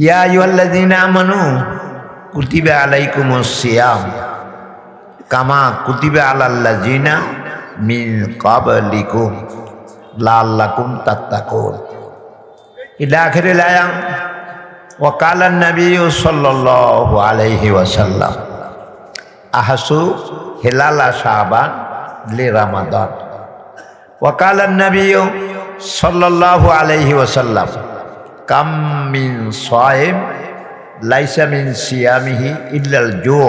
ইয়া আইয়ুহাল্লাযীনা আমানু কুতিবা আলাইকুমুস সিয়াম। কামা কুতিবা আলাল্লাযীনা মিন ক্বাবলিকুম লাআল্লাকুম তাত্তাকুন। ইলা আখিরিল আয়া ওয়া কালা an-nabiyyu সাল্লাল্লাহু আলাইহি ওয়াসাল্লাম। আহাসু হিলালা শাবান লি রামাদান। ওয়া কালা an-nabiyyu সাল্লাল্লাহু আলাইহি ওয়াসাল্লাম কাম মিন সাইম লাইসা মিন সিয়ামিহি ইল্লাল জু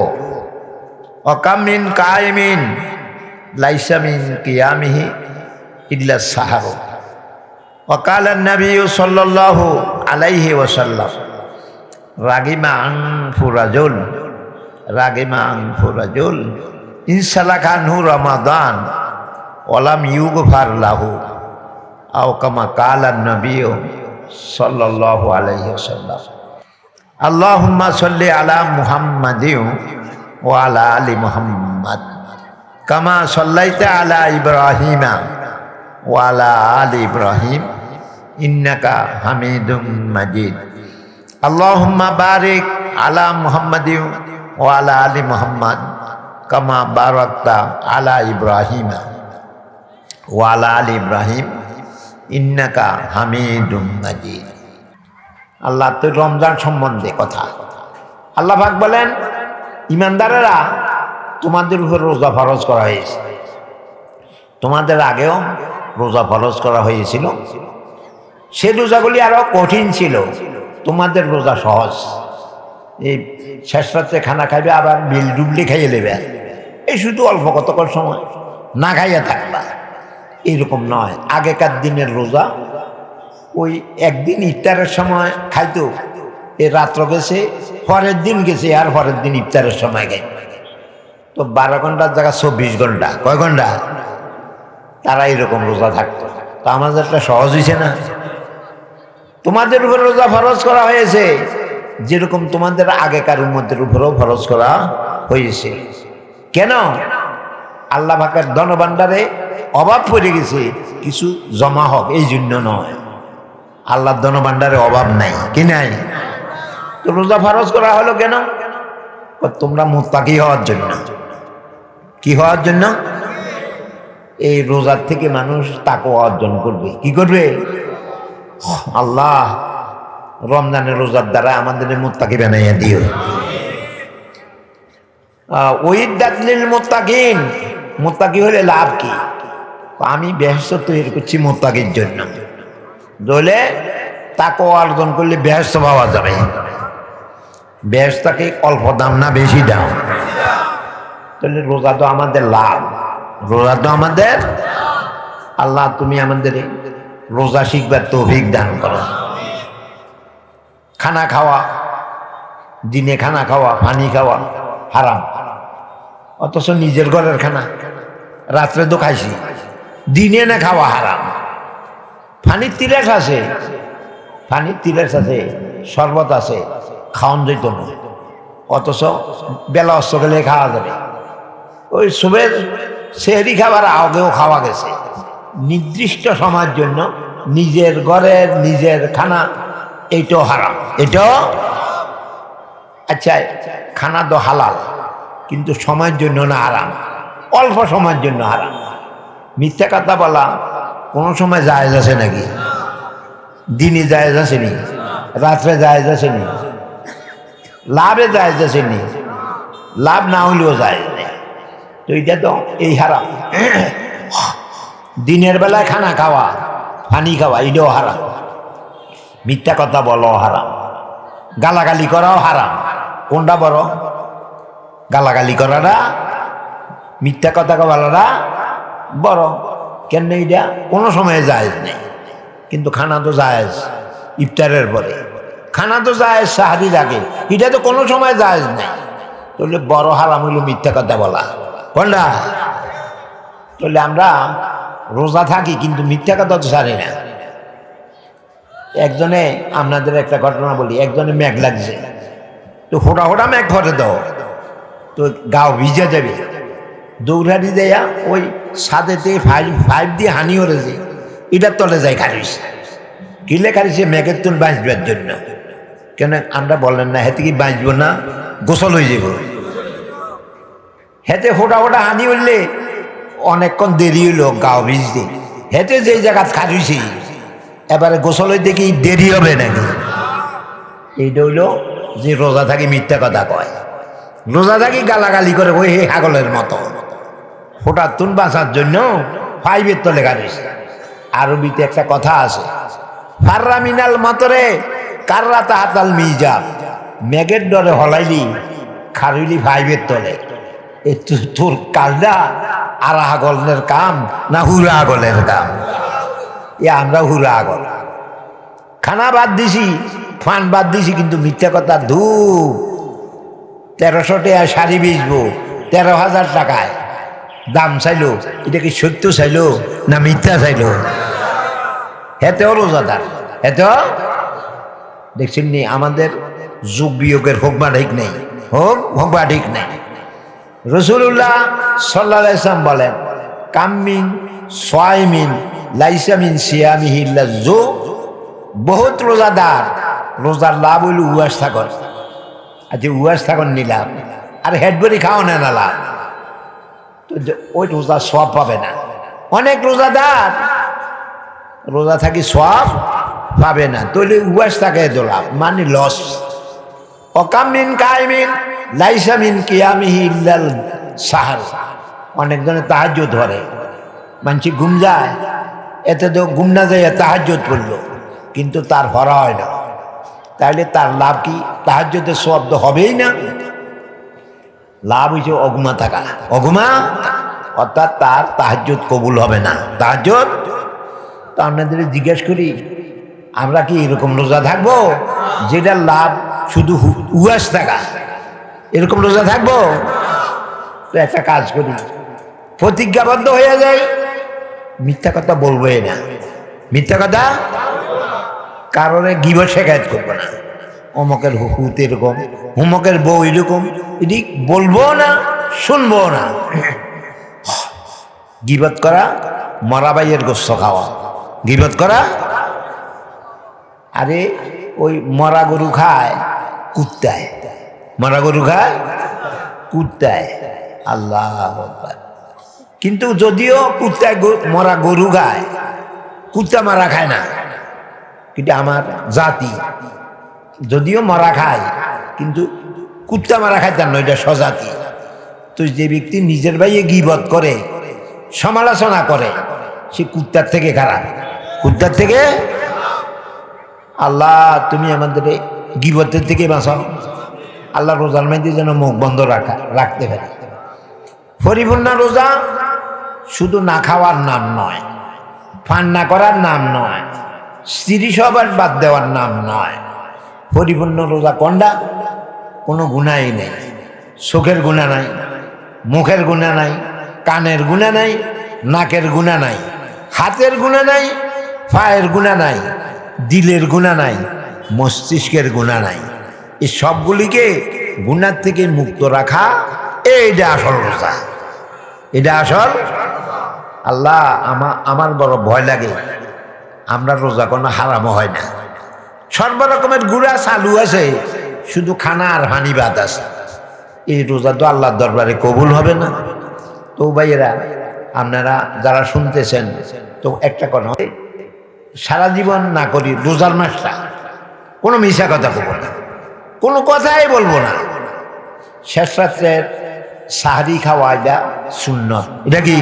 ও কাম মিন কায়েমিন লাইসা মিন কিয়ামিহি ইল্লা সাহারু وقال النبي صلى الله عليه وسلم رغم أنف رجل رغم أنف رجل إن سلك عنه رمضان ولم يغفر له أو كما সাল্লাহ আলহ্লাম আল্লাহম্মা সাল্লি আলা মুহাম্মাদিউ ও আলা আলী মুহাম্মাদ। কামা সাল্লাইতে আলা ইব্রাহিমা ও আলা আলী ইব্রাহিম। ইন্নাকা হামিদুম মাজিদ। আল্লাহম্মা বারিক আলা মুহাম্মাদিউ ও আলা আলী মুহাম্মাদ। কামা বারাক্তা আলা ইব্রাহিমা ও আলা আলী ইব্রাহিম। ইন্নাকা হামিদুম মাজিদ। আল্লাহ তো রমজান সম্বন্ধে কথা। আল্লাহ ভাগ বলেন, ইমানদারেরা তোমাদের উপর রোজা ফরজ করা হয়েছে। তোমাদের আগেও রোজা ফরজ করা হয়েছিল। সে রোজাগুলি আরও কঠিন ছিল। তোমাদের রোজা সহজ। এই শেষ রাত্রে খানা খাইবে, আবার মিল ডুবলি খাইয়ে নেবে এই শুধু অল্প কতকর সময়। না খাইয়া থাকবা। এরকম নয়। আগেকার দিনের রোজা, ওই একদিন ইফতারের সময় খাইতো, এ রাত্র গেছে, পরের দিন গেছে, আর পরের দিন ইফতারের সময় গাই তো বারো ঘণ্টার জায়গা চব্বিশ ঘণ্টা, কয় ঘণ্টা? তারা এরকম রোজা থাকতো। তো আমাদেরটা সহজ হয়েছে না। তোমাদের উপর রোজা ফরজ করা হয়েছে, যেরকম তোমাদের আগেকার উম্মতের উপরেও ফরজ করা হয়েছে। কেন? আল্লাহ পাকের ধনভাণ্ডারে অভাব পড়ে গেছে, কিছু জমা হোক, এই জন্য নয়। আল্লাহর ধনভাণ্ডারে অভাব নাই, কি নাই? তো রোজা ফরজ করা হলো কেন? তোমরা মোত্তাকি হওয়ার জন্য। কি হওয়ার জন্য? এই রোজার থেকে মানুষ তাকে অর্জন করবে। কি করবে? আল্লাহ রমজানের রোজার দ্বারা আমাদের মোত্তাকি বানাইয়া দিও। ওইদাতলিল মোত্তাকিন মোত্তাকি হলে লাভ কি? আমি বেহস্ত তৈরি করছি মোত্তাকির জন্য। দলে তাকে অর্জন করলে বেহস্ত পাওয়া যাবে। বেহস্তাকে অল্প দাম না বেশি দাম তাহলে রোজা তো আমাদের লাভ। রোজা তো আমাদের আল্লাহ তুমি আমাদের রোজা শিখবার তৌফিক দান করো। খানা খাওয়া, দিনে খানা খাওয়া, পানি খাওয়া, হারাম। অথচ নিজের ঘরের খানা। রাত্রে তো খাইছি। দিনে না খাওয়া হারাম। ফানির তিলেস আছে ফানির তিলেস আছে শরবত আছে খাওয়ান যেত না। অথচ বেলা অস্ত গেলে খাওয়া যাবে। ওই সুবের সেহরি খাবার আগেও খাওয়া গেছে। নির্দিষ্ট সময়ের জন্য নিজের ঘরের নিজের খানা এইটাও হারাম। এটাও আচ্ছা খানা তো হালাল, কিন্তু সময়ের জন্য না আরাম অল্প সময়ের জন্য আরাম মিথ্যা কথা বলা কোনো সময় জায়েজ আছে নাকি? দিনে জায়েজ আসেনি রাত্রে জায়েজ আসেনি লাভে জায়েজ আসেনি লাভ না জায়েজ নেই। তো এটা তো এই হারাম। দিনের বেলায় খানা খাওয়া, পানি খাওয়া, এটাও হারাম। মিথ্যা কথা বলো হারাম। গালাগালি করাও হারাম। কোনটা বড়? গালাগালি করাটা মিথ্যা কথা বলাটা বড়। কেন এইটা কোনো সময়ে জায়েজ নেই। কিন্তু খানা তো জায়েজ ইফতারের পরে। খানা তো জায়েজ সাহারির আগে এটা তো কোনো সময় জায়েজ নেই। তাহলে বড় হারাম হইল মিথ্যা কথা বলা। কোনটা? তাহলে আমরা রোজা থাকি কিন্তু মিথ্যা কথা তো সারি না। একজনে আপনাদের একটা ঘটনা বলি, একজনে মেঘ লাগছে। তো হোটা হোটা মেঘ ঘরে দাও। তো গাও ভিজে যাবে। দৌড়ানি দেয়া, ওই সাদেতে ফাইভ ফাইভ দিয়ে হানি হরেছে এটার তলে যায় খারিস কিলে খারিছে মেঘের তুল বাঁচবার জন্য। কেন আমরা বললেন না, হেতে কি বাঁচব না? গোসল হয়ে যাব। হেতে ফোটা ফোটা হানি উঠলে অনেকক্ষণ দেরি হইল গাও ভিজতে। হেতে যে জায়গা খাজুছি এবারে গোসল হইতে কি দেরি হবে নাকি? এইটা হইল যে রোজা থাকি মিথ্যা কথা কয়। রোজা থাকি গালাগালি করে, ওই হাগলের মতো। ফোটার তুন বাঁচার জন্য ফাইভের তো লেখা রয়েছে। আরবিতে একটা কথা আছে, ফাররা মিনাল মতরে কাররা তাহাতাল মিজাব। মেঘের ডরে হলাইলি খারুইলি ফাইভের তলে। তোর কাজটা আর আগলের কাম না হুরা আগলের কাম? এ আমরা হুরা আগল খানা বাদ দিছি, ফান বাদ দিছি, কিন্তু মিথ্যা কথা ধূপ। তেরোশো টাকা শাড়ি বেচবো, তেরো হাজার টাকায়। দাম চাইলো এটা কি সত্য চাইলো না মিথ্যা চাইলো? হেতেও রোজাদার হেতেও? দেখছেন নি, আমাদের যুগ বিয়োগের হোক বা ঠিক নেই। হোক হোক বা ঠিক নেই রসুল্লাহ সাল্লাহ ইসলাম বলেন কামিন সোয়াইমিন লাইসামিন সিয়ামিহিল্লা জো বহুত রোজাদার, রোজার লাভ হইল উয়াস থাকর আজ উয়াস থাকর নিলাম, আর হেডবরি খাও না লাভ। ওই রোজা সব পাবে না। অনেক রোজাদার, রোজা থাকি সব পাবে না। তাহলে উয়াস থাকে দোলা মানে লস। অকামিন কায়মিন লাইসামিন কিয়ামিহি ইল্লাল সাহার। অনেকজনে তাহাজ্য ধরে। মানছি ঘুম যায়, এতে তো ঘুম না যায় তাহাজ্য পড়ল কিন্তু তার হরা হয় না। তাহলে তার লাভ কি? তাহাজ্যতে শব্দ হবেই না। লাভ হয়েছে অগুমা থাকা। অগুমা? অর্থাৎ তার তাহাজ্জত কবুল হবে না। তাহাজ্জত তো আপনাদের জিজ্ঞেস করি, আমরা কি এরকম রোজা থাকব? যেটা লাভ শুধু উয়াস থাকা। এরকম রোজা থাকব? তো একটা কাজ করি প্রতিজ্ঞাবদ্ধ হয়ে যায় মিথ্যা কথা বলবোই না। মিথ্যা কথা কারণে গিব শেখায়ত করব না। অমকের হুত এরকম হুমকের বউ এরকম এটি বলব না, শুনব না। গিবত করা মরাবাইয়ের গোস্ত খাওয়া। গিবত করা? আরে ওই মরা গরু খায়, কুত্তায়। মরা গরু খায়, কুত্তায়। আল্লাহ কিন্তু যদিও কুত্তায় মরা গরু খায়, কুত্তা মারা খায় না। কিন্তু আমার জাতি। যদিও মারা খায়, কিন্তু কুত্তা মারা খায় তার নয়, এটা স্বজাতি। তো যে ব্যক্তি নিজের ভাইয়ে গিবত করে, সমালোচনা করে, সে কুত্তার থেকে খারাপ। কুত্তার থেকে? আল্লাহ, তুমি আমাদের গিবতের থেকে বাঁচাও। আল্লাহ রোজার মধ্যে যেন মুখ বন্ধ রাখা রাখতে পারে। পরিপূর্ণ রোজা শুধু না খাওয়ার নাম নয়, পান না করার নাম নয়, স্ত্রী সবার বাদ দেওয়ার নাম নয়। পরিপূর্ণ রোজা কন্ডা, কোনো গুণাই নেই। চোখের গুণা নাই, মুখের গুণা নাই, কানের গুণা নাই, নাকের গুণা নাই, হাতের গুণা নাই, পায়ের গুণা নাই, দিলের গুণা নাই, মস্তিষ্কের গুণা নাই। এই সবগুলিকে গুণার থেকে মুক্ত রাখা এইটা আসল রোজা। এটা আসল আল্লাহ আমার আমার বড় ভয় লাগে। আমরা রোজা কোনো হারামও হয় না। সর্বরকমের গুড়া চালু আছে, শুধু খানা আর হানি ভাত আছে। এই রোজা তো আল্লাহর দরবারে কবুল হবে না। তো ভাইয়েরা, আপনারা যারা শুনতেছেন, তো একটা কথা সারা জীবন না করি রোজার মাসটা, কোনো মিশা কথা বলব না। কোনো কথাই বলব না। শেষ রাত্রের সাহারি খাওয়া এটা শূন্য এটা কি?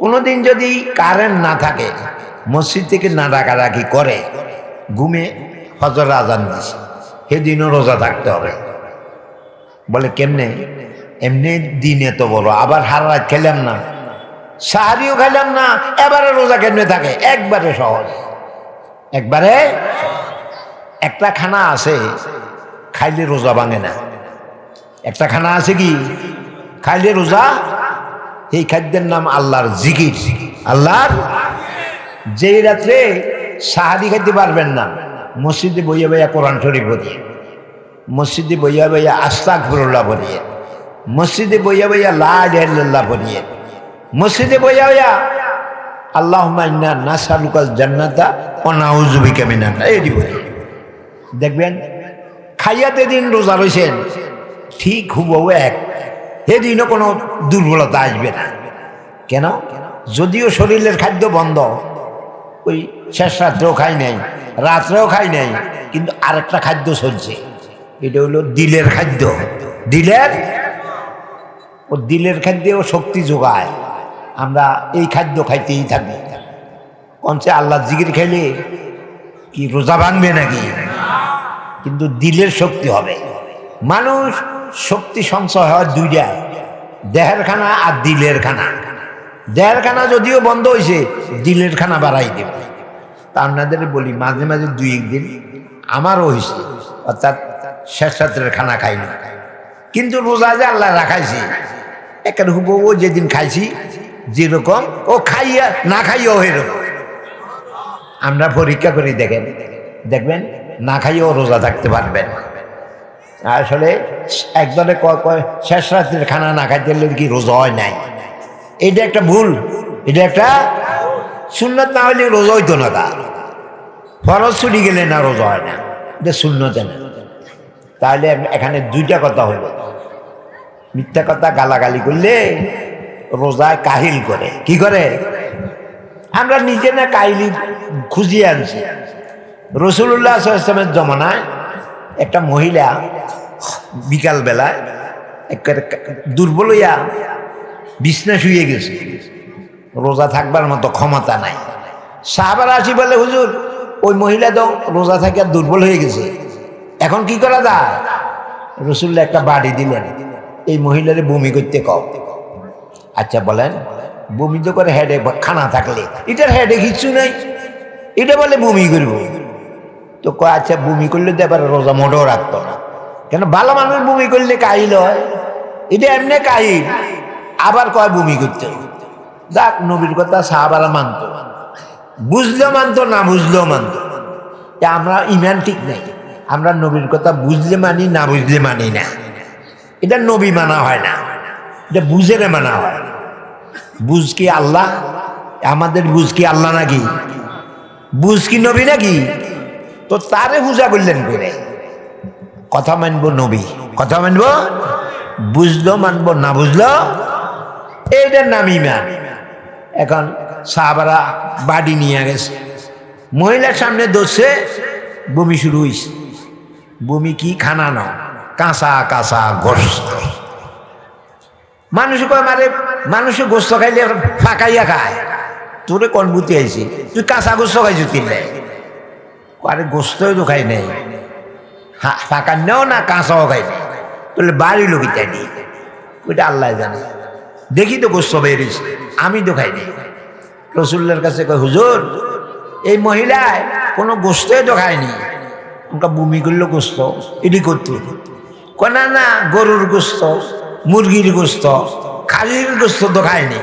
কোনোদিন যদি কারেন্ট না থাকে, মসজিদ থেকে না ডাকাডাকি করে ঘুমে হজর আজান দিছে। সেদিনও রোজা থাকতে হবে। বলে, কেমনে? এমনি দিন এত বড় আবার হার রাত খেলাম না। সাহারিও খেলাম না, এবারে রোজা কেমনে থাকে? একবারে সহজ। একবারে একটা খানা আছে, খাইলে রোজা ভাঙে না। একটা খানা আছে কি? খাইলে রোজা এই খাদ্যের নাম আল্লাহর জিকির। আল্লাহর যেই রাত্রে সাহারি খাইতে পারবেন না। মসজিদে বইয়া বইয়া কোরআন শরীফ পড়িয়ে। মসজিদে বইয়া বইয়া আস্তাক ফিরুল্লাহ পড়িয়ে। মসজিদে বইয়া বইয়া লাল্লাহ পড়িয়ে। মসজিদে বইয়া বইয়া আল্লাহ মাইনা নাসালুকাল জান্নাতা ও নাউজুবিকা মিনান্না এটি বলি দেখবেন খাইয়াতে দিন রোজা রয়েছেন ঠিক হুবহু এক। সেদিনও কোনো দুর্বলতা আসবে না। কেন? যদিও শরীরের খাদ্য বন্ধ, ওই শেষ রাত্রেও খাই নাই, রাত্রেও খাই নাই, কিন্তু আরেকটা খাদ্য চলছে। এটা হলো দিলের খাদ্য। দিলের? ও দিলের খাদ্যেও শক্তি যোগায়। আমরা এই খাদ্য খাইতেই থাকি। কনসে আল্লাহ জিগির খাইলে কি রোজা ভাঙবে নাকি? কিন্তু দিলের শক্তি হবে। মানুষ শক্তি সঞ্চয় হয় দুইটা দেহের খানা আর দিলের খানা দেহের খানা যদিও বন্ধ হয়েছে দিলের খানা বাড়াই দেবে। তা আপনাদের বলি, মাঝে মাঝে দুই একদিন আমারও হয়েছে। অর্থাৎ শেষ রাত্রের খানা খাই না কিন্তু রোজা যে আল্লাহ রাখাইছে, একের ও যেদিন খাইছি, যেরকম ও খাইয়া না খাইয়াও এরকম। আমরা পরীক্ষা করি, দেখেন, দেখবেন, না খাইয়েও রোজা থাকতে পারবেন। আসলে একদলে শেষ রাত্রের খানা না খাইতে কি রোজা হয় নাই? এটা একটা ভুল, এটা একটা সুন্নত না হলে রোজা হইতো না তা। ফরজ ছুটি গেলে না রোজা হয় না। এটা শূন্যতে না। তাহলে এখানে দুইটা কথা হলো মিথ্যা কথা গালাগালি করলে রোজায় কাহিল করে। কি করে? আমরা নিজে না কাহিলি খুঁজিয়ে আনছি। রসুল্লাহ আসলামের জমানায় একটা মহিলা বিকালবেলায় দুর্বল হইয়া বিছনা শুয়ে গেছে। রোজা থাকবার মতো ক্ষমতা নাই। সাহাবার আসি বলে, হুজুর ওই মহিলা তো রোজা থাকে আর দুর্বল হয়ে গেছে। এখন কি করা যায়? রসুল্লা একটা বাড়ি দিলেন। এই মহিলারে বমি করতে কও। আচ্ছা বলেন, বমি তো করে হেডে খানা থাকলে। এটার হেডে কিচ্ছু নাই। এটা বলে বমি করব। তো কয় আচ্ছা বমি করলে তো এবার রোজা মোটেও রাখতো না। কেন ভালো মানুষ বমি করলে কাহিল হয়। এটা এমনি কাহিল। আবার কয় বমি করতে। যাক, নবীর কথা সাহাবারা মানত। বুঝলেও মানতো, না বুঝলেও মানতো। আমরা ইমান ঠিক নাই। আমরা নবীর কথা বুঝলে মানি, না বুঝলে মানি না। এটা নবী মানা হয় না। এটা বুঝেরে মানা হয়। বুঝ কি আল্লাহ? আমাদের বুঝ কি আল্লাহ নাকি? বুঝ কি নবী নাকি? তো তারে পূজা করলেন করে। কথা মানব নবী। কথা মানব? বুঝলো মানব, না বুঝলো? এইটার নাম ইমান। এখন সাহাবারা বাড়ি নিয়ে গেছে। মহিলার সামনে দোষে বমি শুরু হয়েছে বমি কি খানা না, কাঁচা কাঁচা গোস্ত। মানুষ কয়, মারে, মানুষে গোস্ত খাইলে ফাঁকাইয়া খায়। তোরে কনবুতি আইছি? তুই কাঁচা গোস্ত খাইছো তিনলে আরে গোস্তই তো খাই নাই। ফাঁকা নেও না, কাঁচাও খাই নাই। তাহলে বাড়ি লোক ইত্যাদি ওইটা আল্লাহ জানে। দেখি তো গোস্ত বেরিয়েছে আমি তো খাই নাই। রসুল্লার কাছে কয়, হুজুর, এই মহিলায় কোনো গোস্তই তো খায়নি ওনকা বমি করল গোস্ত, এটি করতো। কয়, না না, গরুর গোস্ত, মুরগির গোস্ত খালির গোস্ত তো খায়নি।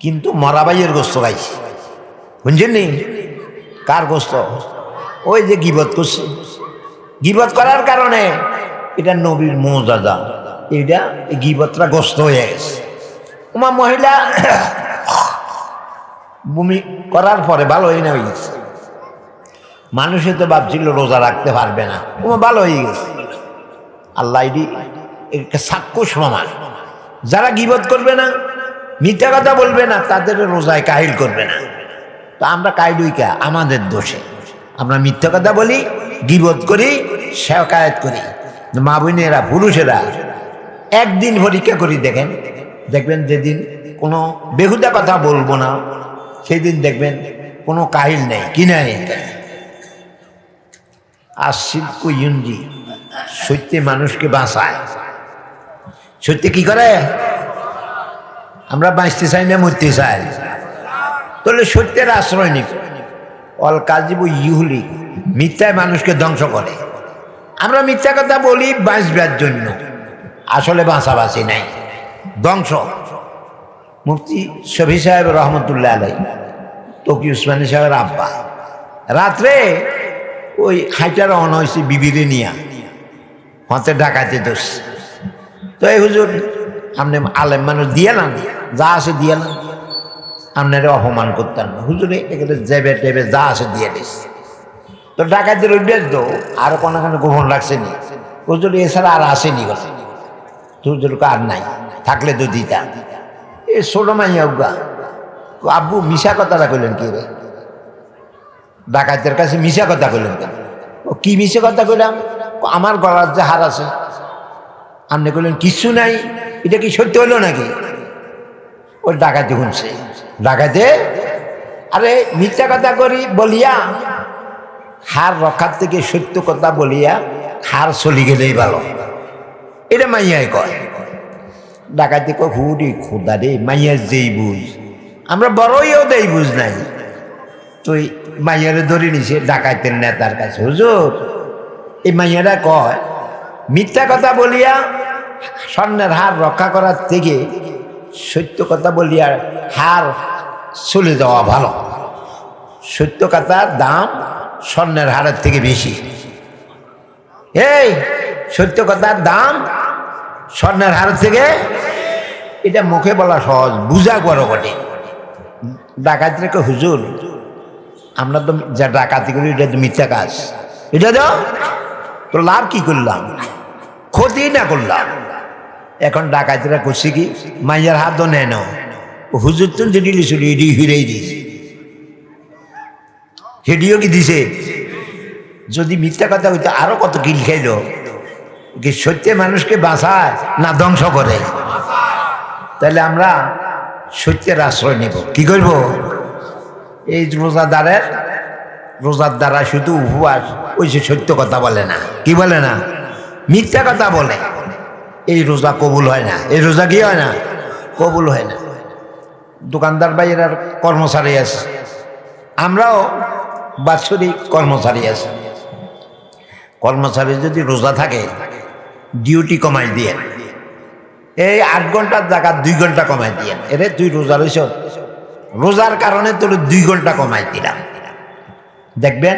কিন্তু মরাবাইয়ের গোস্ত খাইছি। বুঝছেন নি? কার গোস্ত? ওই যে গিবত করছে। গিবত করার কারণে এটা নবীর মৌজাদা এটা এই গিবতটা গোস্ত হয়ে গেছে। তোমার মহিলা বমি করার পরে ভালো হয়ে না হয়ে গেছে। মানুষে তো ভাবছিল রোজা রাখতে পারবে না। তোমার ভালো হয়ে গেছে। আল্লাহ এটি সাক্ষ্য সমান যারা গিবত করবে না, মিথ্যা কথা বলবে না, তাদের রোজায় কাহিল করবে না। তো আমরা কাহিলুই কা? আমাদের দোষে। আমরা মিথ্যা কথা বলি, গিবত করি, শেখায়ত করি। মা বোনেরা, পুরুষেরা একদিন পরীক্ষা করি দেখেন, দেখবেন যেদিন কোনো বেহুদা কথা বলব না সেই দিন দেখবেন কোনো কাহিল নেই, কি নাই? আর শিল্প ইউনজি সত্যি মানুষকে বাঁচায়। সত্যি কি করে? আমরা বাঁচতে চাই না মরতে চাই? তাহলে সত্যের আশ্রয় নিব। অল কাজিব ইহুলি মিথ্যায় মানুষকে ধ্বংস করে। আমরা মিথ্যা কথা বলি বাঁচবার জন্য। আসলে বাঁচাবাঁচি নাই। ধ্বংস। মুফতি শফি সাহেব রহমতুল্লাহ আলাই, তকি উসমানী সাহেবের আব্বা। রাত্রে ওই হাইটার অন হয়েছে বিবিরে নিয়া। হতে ডাকাতে দোষ তো এই হুজুর আপনি আলেম মানুষ দিয়ে না যা আছে দিয়ে না আপনারা অপমান করতেন না। হুজুরে এখানে জেবে টেবে যা আছে দিয়ে দিস। তো ডাকাতের তো আর কোনো গোপন রাখছেনি। হুজুর এছাড়া আর আসেনি কথা হুজুরকে আর নাই? থাকলে তো দিতা। এ ছোট মাইয়া উগা আব্বু মিশা কথাটা কইলেন কি রে? ডাকাতের কাছে মিশা কথা কইলেন ও কি মিশা কথা কইলাম? আমার গলার যে হার আছে। আপনি কইলেন, কিচ্ছু নাই, এটা কি সত্যি হলো নাকি? ওই ডাকাতে শুনছে। ডাকাতে, আরে মিথ্যা কথা করি বলিয়া, হার রক্ষার থেকে সত্য কথা বলিয়া হার চলি গেলেই ভালো। এটা মাইয়াই কয়। ডাকাতি কয় হুরি খোদা রে মাইয়ার যেই বুঝ। আমরা বড়ইও দেই বুঝ নাই। তুই মাইয়ারে ধরে নিছে ডাকাতের নেতার কাছে। হুজুর, এই মাইয়ারা কয়, মিথ্যা কথা বলিয়া স্বর্ণের হার রক্ষা করার থেকে সত্য কথা বলিয়া হার চলে যাওয়া ভালো। সত্য কথার দাম স্বর্ণের হারের থেকে বেশি। এই সত্য কথার দাম স্বর্ণের হার থেকে এটা মুখে বলা সহজ, বুঝা বড় বটে। ডাকাতিকে হুজুর, আমরা তো যা ডাকাতি করি, এটা তো মিথ্যা কাজ। এটা তো তো লাভ কি করলাম? ক্ষতি না করলাম? এখন ডাকাতিরা করছে কি, মাইয়ার হাত তো নেয় না। হুজুর তো যেটি লিছিল এটি হিরেই দিয়েছে হেডিও কি দিছে? যদি মিথ্যা কথা হইতো আরও কত কিল খাইল? কি সত্যি মানুষকে বাঁচায় না ধ্বংস করে? তাহলে আমরা সত্যের আশ্রয় নেব। কি করব? এই রোজাদারের রোজার দ্বারা শুধু উপবাস ওই যে সত্য কথা বলে না। কি বলে না? মিথ্যা কথা বলে। এই রোজা কবুল হয় না। এই রোজা কি হয় না? কবুল হয় না। দোকানদার বাইরের কর্মচারী আছে। আমরাও বাৎসরিক কর্মচারী আছে। কর্মচারী যদি রোজা থাকে ডিউটি কমাই দিয়ে। এই আট ঘণ্টার জায়গা দুই ঘণ্টা কমাই দিয়ে। এরে তুই রোজা রইছ রোজার কারণে তোর দুই ঘণ্টা কমাই দিলাম। দেখবেন,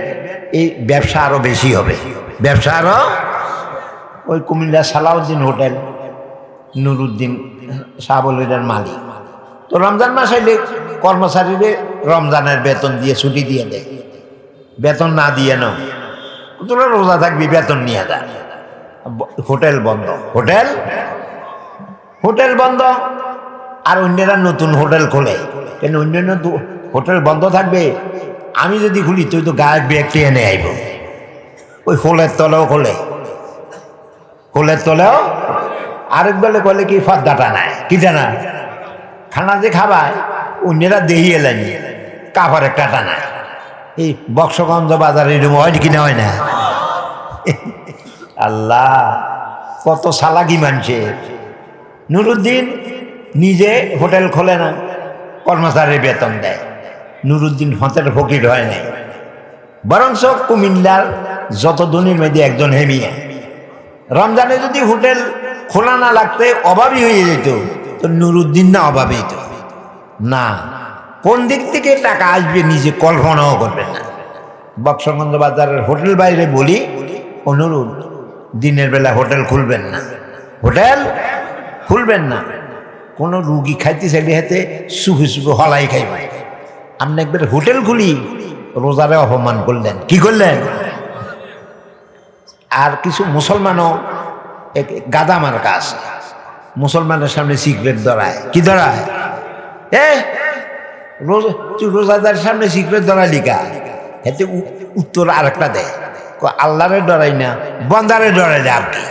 এই ব্যবসা আরও বেশি হবে। ব্যবসা আরও? ওই কুমিল্লা সালাউদ্দিন হোটেল, নুরুদ্দিন সাবলের মালিক। তো রমজান মাস হইলে কর্মচারীদের রমজানের বেতন দিয়ে ছুটি দিয়ে দেয়। বেতন না দিয়ে নাও। তোরা রোজা থাকবি, বেতন নিয়ে যা। হোটেল বন্ধ। হোটেল? হোটেল বন্ধ। আর অন্যরা নতুন হোটেল খোলে। কেন অন্যান্য হোটেল বন্ধ থাকবে? আমি যদি খুলি, তুই তো গায়ের ব্যাগটি এনে আইব। ওই হোলের তলেও খোলে। হোলের তলেও? আরেক বেলে কলে কি ফদ্দাটা নাই? কি জানা? খানা যে খাবায়, অন্যরা দেহি এলেনি। কাপড়ের কাটা নাই এই বক্সগঞ্জ বাজারে এরকম হয় কিনা হয় না? আল্লাহ, কত সালাকি মানুষের নুরুদ্দিন নিজে হোটেল খোলে না কর্মচারীর বেতন দেয়। নুরুদ্দিন হতের ফকির হয় নাই। বরঞ্চ কুমিল্লার যত ধনির মধ্যে একজন হেমিয়া। রমজানে যদি হোটেল খোলা না লাগতে অভাবী হয়ে যেত, তো নুরুদ্দিন না অভাবী তো না, কোন দিক থেকে টাকা আসবে নিজে কল্পনাও করবে না। বক্সগঞ্জ বাজারের হোটেল বাইরে বলি অনুরোধ দিনের বেলা হোটেল খুলবেন না। হোটেল খুলবেন না। কোনো রুগী খাইতে চাইলে হাতে সুফি সুফি হলাই খাইবে। আপনি একবার হোটেল খুলি, রোজারে অপমান করলেন। কি করলেন? আর কিছু মুসলমানও গাদা মার্কা আছে। মুসলমানের সামনে সিগারেট ধরায়। কি ধরায়? রোজাদার সামনে সিগারেট ধরায় লিখা। উ- উত্তর আরেকটা দেয়। আল্লাহরে ডরাই না, বন্দারে ডরাই না আর কি।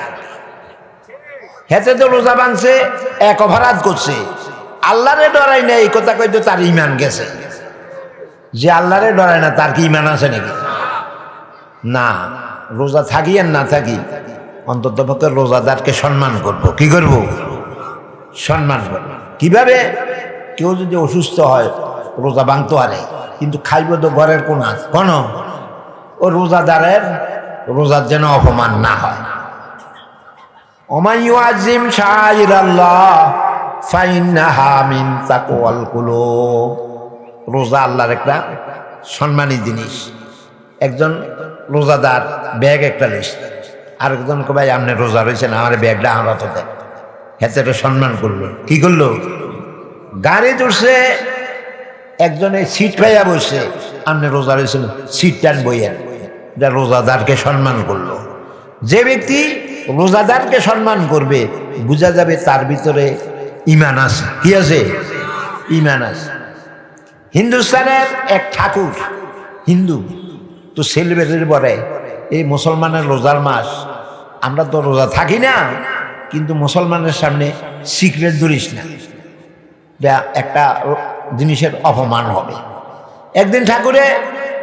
হেতে তো রোজা ভাঙছে এক অপরাধ করছে। আল্লাহরে ডরাই না, এই কথা কইতো তার ইমান গেছে। যে আল্লাহরে ডরায় না, তার কি ইমান আছে নাকি? না, রোজা থাকি আর না থাকি, অন্তত পক্ষে রোজাদারকে সম্মান করব। কি করব? সম্মান করব। কীভাবে? কেউ যদি অসুস্থ হয়, রোজা ভাঙতে পারে, কিন্তু খাইব তো ঘরের কোন কোন? ও রোজাদারের রোজার যেন অপমান না হয়। আজিম আল্লাহ কুলুব। রোজা আল্লাহর একটা সম্মানী জিনিস। একজন রোজাদার ব্যাগ একটা লিস্ট। আরেকজনকে ভাই, আপনি রোজা রয়েছেন, আমার ব্যাগটা আমরা তো দেন হেতে সম্মান করল। কি করল? গাড়ি তুলছে একজনে সিট পাইয়া বসে। আপনি রোজা রয়েছেন, সিট টান বইয়েন। এটা রোজাদারকে সম্মান করল। যে ব্যক্তি রোজাদারকে সম্মান করবে, বোঝা যাবে তার ভিতরে ইমান আছে। কি আছে? ইমান আছে। হিন্দুস্তানের এক ঠাকুর, হিন্দু, তো সেলিব্রেটের পরে, এই মুসলমানের রোজার মাস, আমরা তো রোজা থাকি না, কিন্তু মুসলমানের সামনে সিক্রেট ধরিস না। একটা জিনিসের অপমান হবে। একদিন ঠাকুরে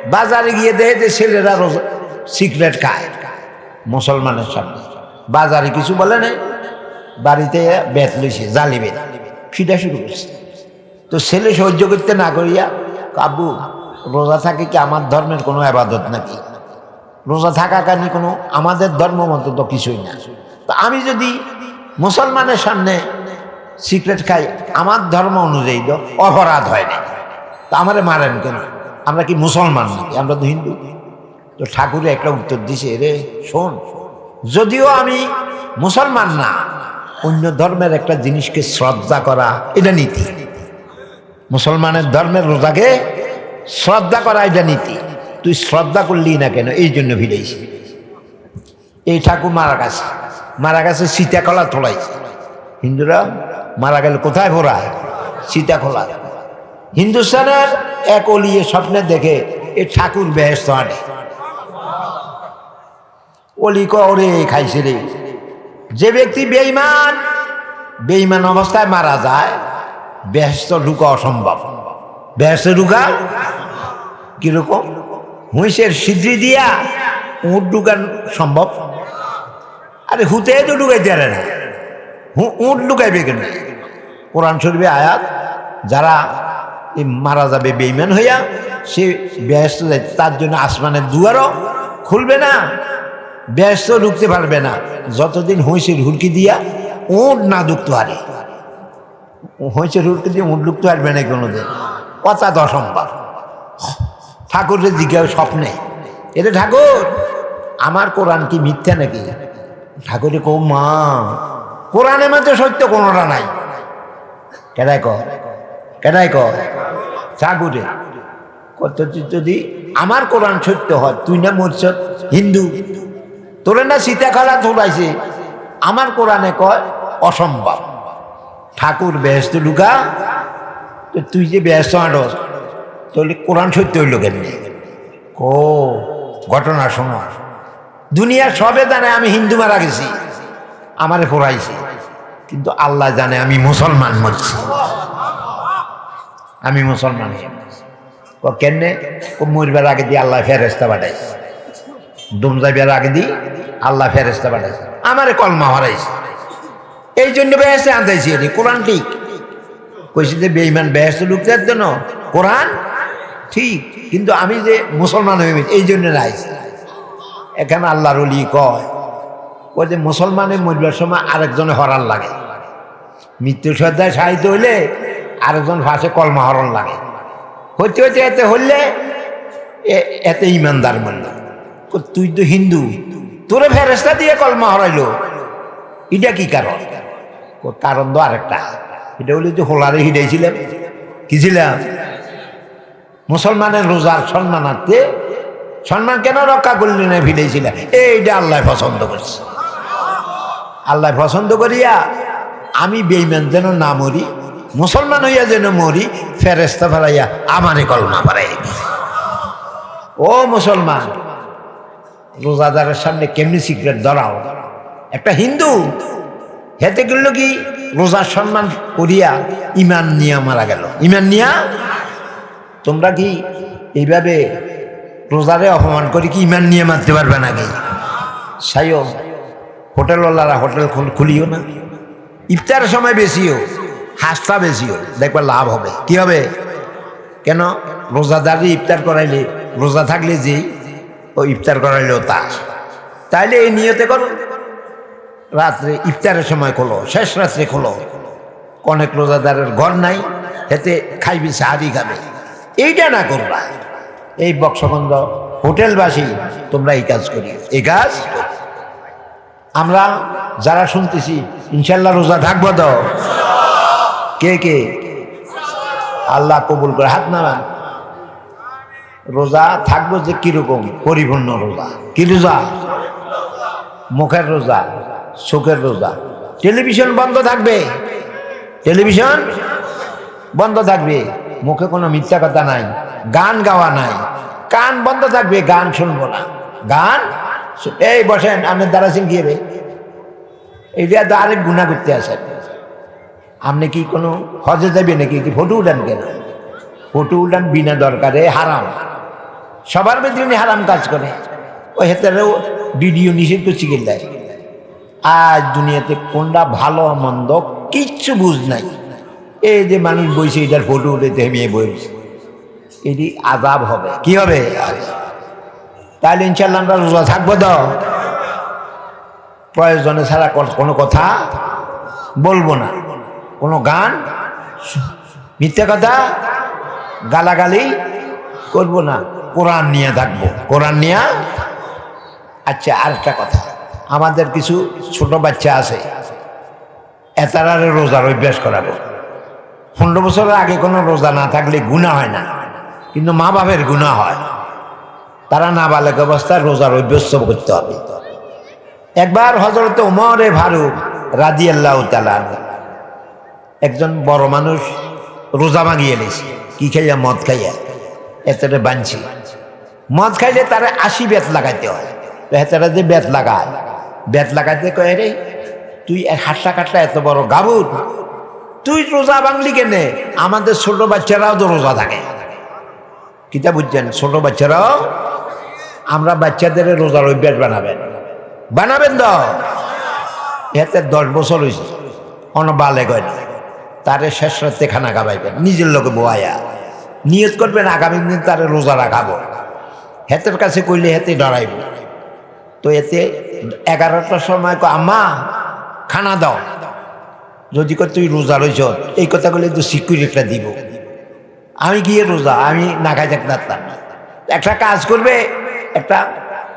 বাজারে গিয়ে দেখে যে ছেলেরা রোজা সিক্রেট খায়। মুসলমানের সামনে। বাজারে কিছু বলে নাই। বাড়িতে বেত লইছে, জালি বেত। ফিটা শুরু করছে। তো ছেলে সহ্য করতে না করিয়া কাবু রোজা থাকে কি আমার ধর্মের কোনো আবাদত নাকি? রোজা থাকা কানি কোনো আমাদের ধর্ম মতো তো কিছুই না। তো আমি যদি মুসলমানের সামনে সিক্রেট খাই, আমার ধর্ম অনুযায়ী তো অপরাধ হয় না। তা আমারে মারেন কেন? আমরা কি মুসলমান নাকি? আমরা তো হিন্দু। তো ঠাকুরে একটা উত্তর দিছে রে শোন, যদিও আমি মুসলমান না, অন্য ধর্মের একটা জিনিসকে শ্রদ্ধা করা, এটা নীতি। মুসলমানের ধর্মের রোজাকে শ্রদ্ধা করা, এটা নীতি। তুই শ্রদ্ধা করলি না কেন? এই জন্য ভিড়েছি এই ঠাকুর মারা গেছে। মারা গেছে, সীতাকলা তোলাইছে। হিন্দুরা মারা গেলে কোথায় ভোরায়? সীতাকলা হিন্দুস্তানের এক অলিয়ে স্বপ্নে দেখে এ ঠাকুর বেহেস্ত আনে। অলি করে খাইছে রে। যে ব্যক্তি বেইমান বেইমান অবস্থায় মারা যায় ব্যস্ত ঢুকা অসম্ভব। ব্যস্ত ঢুকা কীরকম? হুঁইসের সিদ্ধি দিয়া উঁট ঢুকান সম্ভব? আরে হুতে তো ঢুকাইতে পারে না। উঁট ঢুকাইবে কেন? কোরআন শরীফে আয়াত, যারা মারা যাবে বেইমান হইয়া, সে ব্যস্ত যায়, তার জন্য আসমানের দুয়ারও খুলবে না, ব্যস্ত ঢুকতে পারবে না। যতদিন হুঁইসের হুড়কি দিয়া উঁট না ঢুকতে পারে। হুঁইসের হুড়কি দিয়ে উঁট ঢুকতে পারবে না কোনোদিন। তো অসম্ভব। ঠাকুরের জিজ্ঞাসা স্বপ্নে এটা ঠাকুর, আমার কোরআন কি মিথ্যা নাকি? ঠাকুরে কো মা, কোরআনের মধ্যে সত্য কোনোটা নাই। কেদাই ক কেদাই ক ঠাকুরে কত যদি আমার কোরআন সত্য হয়, তুই না মরছ হিন্দু। তোরে না সীতাখালা তোলাইছে আমার কোরআনে কয়, অসম্ভব। ঠাকুর ব্যস্ত ঢুকা তো তুই যে ব্যস্ত আঁটস তাহলে কোরআন সত্য হইল কেমনি? ও ঘটনা শোনো। দুনিয়ার সবে জানে আমি হিন্দু মারা গেছি, আমারে পড়াইছে কিন্তু আল্লাহ জানে আমি মুসলমান মরছি। আমি মুসলমান। ও কেনে ও মরবার আগে দিয়ে আল্লাহ ফেরেস্তা পাঠাইছে। ডুম যাইবার আগে দিয়ে আল্লাহ ফেরেস্তা পাঠাইছে। আমারে কলমা হরাইছে। এই জন্য বেহেসে আনতেছি এটি। কোরআন ঠিক। কইছি যে বেইমান বেহেস্ত ঢুকতে জন্য। কোরআন ঠিক। কিন্তু আমি যে মুসলমান হয়ে গেছি, এই জন্য নাই। এখানে আল্লাহর অলি কয় ও যে মুসলমানের মরবার সময় আরেকজনে হরান লাগে। মৃত্যু শ্রদ্ধায় সাহিত্য হইলে আরেকজন ভাষে কলমা হরণ লাগে। হইতে হইতে এতে হইলে এতে ইমানদার মানল তুই তো হিন্দু। তোরে ফেরেস্তা দিয়ে কলমা হরাইলো এটা কি কারণ? কারণ তো আরেকটা। এটা হলো যে হোলারে হিডাইছিলাম কি ছিলাম মুসলমানের রোজার সম্মানার্থে। সম্মান কেন রক্ষা করলি না ভিড়েছিল এইটা আল্লাহ পছন্দ করছে। আল্লাহ পছন্দ করিয়া আমি বেইমান যেন না মরি মুসলমান হইয়া যেন মরি ফেরেস্তা ফেলাইয়া আমারে কলমা পারাই ও মুসলমান, রোজাদারের সামনে কেমনি সিক্রেট ধরাও? একটা হিন্দু, হেতে গেল কি রোজার সম্মান করিয়া ইমান নিয়া মারা গেল। ইমান নিয়া? তোমরা কি এইভাবে রোজারে অপমান করি কি ইমান নিয়ে মারতে পারবে নাকি? সাইও, হোটেলওয়ালারা হোটেল খুল- খুলিও না। ইফতারের সময় বেশিও। হাসতা বেশিও দেখবে লাভ হবে। কি হবে? কেন? রোজাদারি ইফতার করাইলে, রোজা থাকলে যে ও ইফতার করাইলেও তা তাইলে এই নিয়তে করো। রাত্রে ইফতারের সময় খোলো, শেষ রাত্রে খোলো। অনেক রোজাদারের ঘর নাই এতে খাইবি সাহারি খাবে। এইটা না করবা। এই বক্সবন্ধ, হোটেলবাসী, তোমরা এই কাজ করি এই কাজ আমরা যারা শুনতেছি, ইনশাল্লাহ রোজা থাকব তো। কে কে? আল্লাহ কবুল করে। হাত নামান রোজা থাকব যে কীরকম? পরিপূর্ণ রোজা। কি রোজা? মুখের রোজা, চোখের রোজা। টেলিভিশন বন্ধ থাকবে। টেলিভিশন বন্ধ থাকবে। মুখে কোনো মিথ্যা কথা নাই, গান গাওয়া নাই। কান বন্ধ থাকবে, গান শুনব না। গান? এই বসেন আপনি দাঁড়াছেন গিয়ে এইটা তো আরেক গুণা করতে আসেন আপনি কি কোনো হজে যাবে নাকি? কি ফটো উঠান কেন? ফটো উঠান বিনা দরকারে, হারাম। সবার ভিতরে হারাম কাজ করে। ওই হেতারেও ভিডিও নিষেধ করছি গেলে আজ দুনিয়াতে কোনটা ভালো মন্দ কিচ্ছু বুঝ নাই। এই যে মানুষ বইছে, এটার ফটো উঠে থেমিয়ে বইছে এটি আজাব হবে। কি হবে? তাহলে ইনশাল্লাহ আমরা রোজা থাকব তো। প্রয়োজনে ছাড়া কোনো কথা বলব না। কোনো গান? মিথ্যা কথা? গালাগালি? করব না। কোরআন নিয়ে থাকব। কোরআন নিয়ে? আচ্ছা আরেকটা কথা। আমাদের কিছু ছোট বাচ্চা আছে। এতারারে রোজার অভ্যাস করাবো। পনেরো বছরের আগে কোনো রোজা না থাকলে গুণা হয় না। কিন্তু মা বাপের গুণা হয়। তারা নাবালক অবস্থায় রোজার অভ্যস্ত করতে হবে। একবার হজরত উমরে ফারুক রাজি আল্লাহ একজন বড় মানুষ রোজা মাগিয়ে এনেছে কি খাইয়া? মদ খাইয়া। এতটা বানছি। মদ খাইলে তারা আশি বেত লাগাইতে হয়। হেতারা যে বেত লাগায়, বেত লাগাইতে কয়ে রে তুই হাটটা কাটলা এত বড় গাবুর তুই রোজা বাংলি কেনে? আমাদের ছোট বাচ্চারাও তো রোজা থাকে। কিতা বুঝছেন? ছোট বাচ্চারাও, আমরা বাচ্চাদের রোজার অভ্যাস বানাবেন। বানাবেন তো? এতে দশ বছর হয়েছে অন বালে গয় না। তারে শেষ রাতে খানা খাবাইবেন নিজের লোকে বোয়াইয়া নিয়ত করবেন আগামী দিন তারে রোজা রাখাবো। হেতের কাছে কইলে হেতে ডরাইব। তো এতে এগারোটার সময় কয়, আম্মা খানা দাও। যদি কয় তুই রোজা রইছ এই কথাগুলো তো সিকিউরিটিটা দিব। আমি গিয়ে রোজা আমি না খাই না। একটা কাজ করবে একটা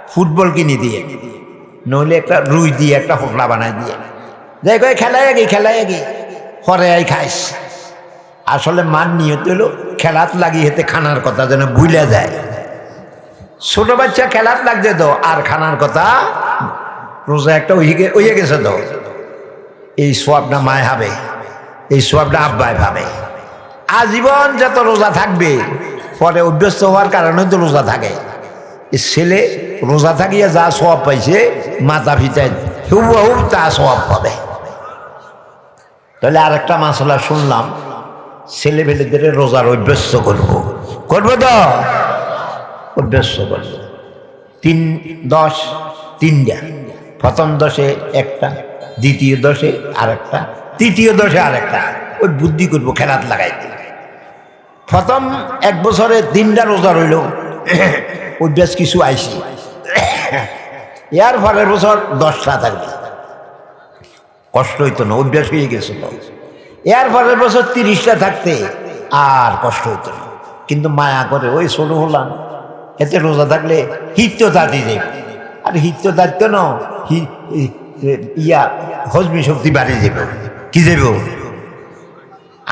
ফুটবল কিনে দিয়ে নইলে একটা রুই দিয়ে একটা হোটলা বানাই দিয়ে। যাই কয়ে খেলাই আগে খেলাই আগে। পরে আই খাইস। আসলে মান নিয়ত হলো খেলাত লাগি হেতে খানার কথা যেন ভুলে যায়। ছোট বাচ্চা খেলাত লাগছে তো, আর খানার কথা রোজা একটা ওইয়ে ওইয়ে গেছে তো। এই সোয়াবটা মায় হবে এই সোয়াবটা আব্বায় ভাবে। আজীবন যত রোজা থাকবে, পরে অভ্যস্ত হওয়ার কারণে তো রোজা থাকে। ছেলে রোজা থাকিয়া যা সব পাইছে, মাথা পিতায় হুব তা সব পাবে। তাহলে আরেকটা মাসলা শুনলাম ছেলে পেলেদের রোজার অভ্যস্ত করব। করব তো? অভ্যস্ত করব। তিন দশ, তিনটা। প্রথম দশে একটা, দ্বিতীয় দশে আর একটা তৃতীয় দশে আরেকটা। ওই বুদ্ধি করব খেলাত লাগাইতে। প্রথম এক বছরে তিনটা রোজা রইল। অভ্যাস কিছু আইসি। এর পরের বছর দশটা থাকবে। কষ্ট হইতো না, অভ্যাস হয়ে গেছে। তো এর পরের বছর তিরিশটা থাকতে আর কষ্ট হইতো না। কিন্তু মায়া করে, ওই ছোট হলাম। এতে রোজা থাকলে হিত্য তাঁতি যাবে আর হিত্য তাঁত না ইয়া, হজমি শক্তি বাড়ে যাবে কি যাবে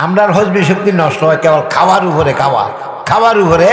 আমরার হজমি শক্তি নষ্ট হয়, কেবল খাওয়ার উপরে খাওয়া। খাওয়ার উপরে